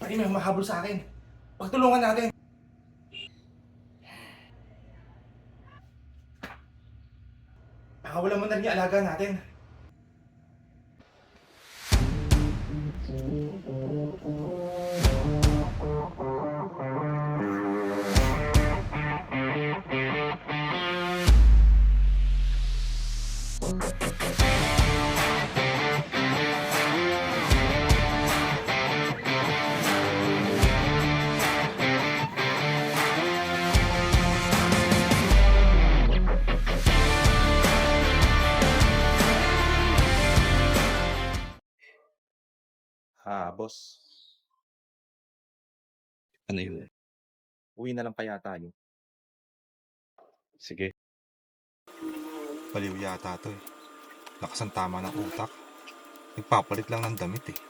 Pati may humahabol sa akin. Pagtulungan natin. Pakawalan mo na rin yung alaga natin. Ah, boss. Ano yun? Uwi na lang kaya tayo. Sige. Baliw yata to eh. Lakas ang tama ng utak. Nagpapalit lang ng damit eh.